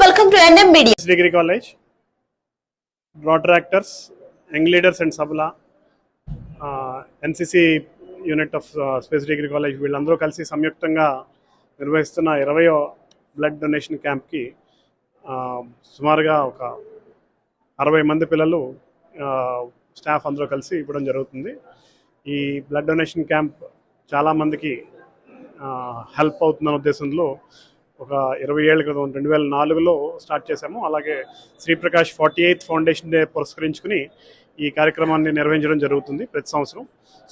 Welcome to NM media degree college rotaractors young leaders and సబ్లా NCC unit of space degree college వీళ్ళందరూ కలిసి సంయుక్తంగా నిర్వహిస్తున్న ఇరవయో blood donation క్యాంప్కి సుమారుగా ఒక అరవై మంది పిల్లలు uh, స్టాఫ్ అందరూ కలిసి ఇవ్వడం జరుగుతుంది. ఈ బ్లడ్ డొనేషన్ క్యాంప్ చాలామందికి హెల్ప్ అవుతుందన్న ఉద్దేశంలో ఒక ఇరవై ఏళ్ళ క్రితం రెండు వేల నాలుగులో స్టార్ట్ చేశాము. అలాగే Sriprakash forty eighth foundation day పురస్కరించుకుని ఈ కార్యక్రమాన్ని నిర్వహించడం జరుగుతుంది ప్రతి సంవత్సరం.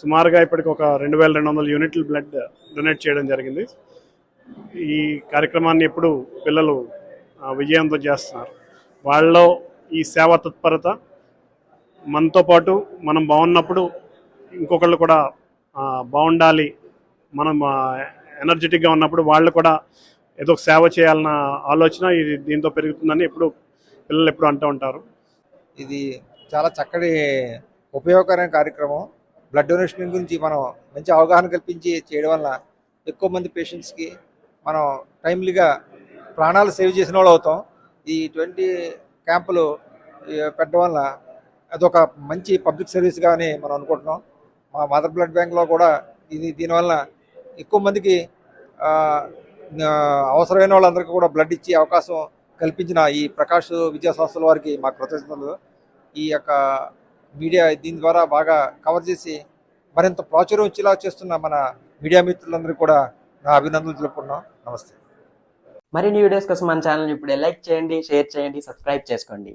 సుమారుగా ఇప్పటికి ఒక రెండు వేల రెండు వందల యూనిట్ల బ్లడ్ డొనేట్ చేయడం జరిగింది. ఈ కార్యక్రమాన్ని ఎప్పుడు పిల్లలు విజయంతో విజయవంతం చేస్తున్నారు. వాళ్ళలో ఈ సేవా తత్పరత మనతో పాటు మనం బాగున్నప్పుడు ఇంకొకళ్ళు కూడా బాగుండాలి మనం ఎనర్జెటిక్గా ఉన్నప్పుడు వాళ్ళు కూడా ఏదో ఒక సేవ చేయాలన్న ఆలోచన ఇది దీంతో పెరుగుతుందని ఎప్పుడు పిల్లలు ఎప్పుడు అంటూ ఉంటారు. ఇది చాలా చక్కటి ఉపయోగకరమైన కార్యక్రమం. బ్లడ్ డొనేషన్ గురించి మనం మంచి అవగాహన కల్పించి చేయడం వల్ల ఎక్కువ మంది పేషెంట్స్కి మనం టైమ్లీగా ప్రాణాలు సేవ్ చేసిన వాళ్ళు అవుతాం. ఈ ట్వంటీ క్యాంపులు పెట్టడం వల్ల అదొక మంచి పబ్లిక్ సర్వీస్గా అని మనం అనుకుంటున్నాం. మా మదర్ బ్లడ్ బ్యాంక్లో కూడా ఇది దీనివల్ల ఎక్కువ మందికి అవసరమైన వాళ్ళందరికీ కూడా బ్లడ్ ఇచ్చే అవకాశం కల్పించిన ఈ ప్రకాష్ విద్యా సంస్థల వారికి మా కృతజ్ఞతలు. ఈ యొక్క మీడియా దీని ద్వారా బాగా కవర్ చేసి మరింత ప్రాచుర్యం వచ్చేలా చేస్తున్న మన మీడియా మిత్రులందరికీ కూడా నా అభినందనలు తెలుపుకున్నాం నమస్తే. మరిన్ని వీడియోస్ కోసం మన ఛానల్ ఇప్పుడే లైక్ చేయండి షేర్ చేయండి సబ్స్క్రైబ్ చేసుకోండి.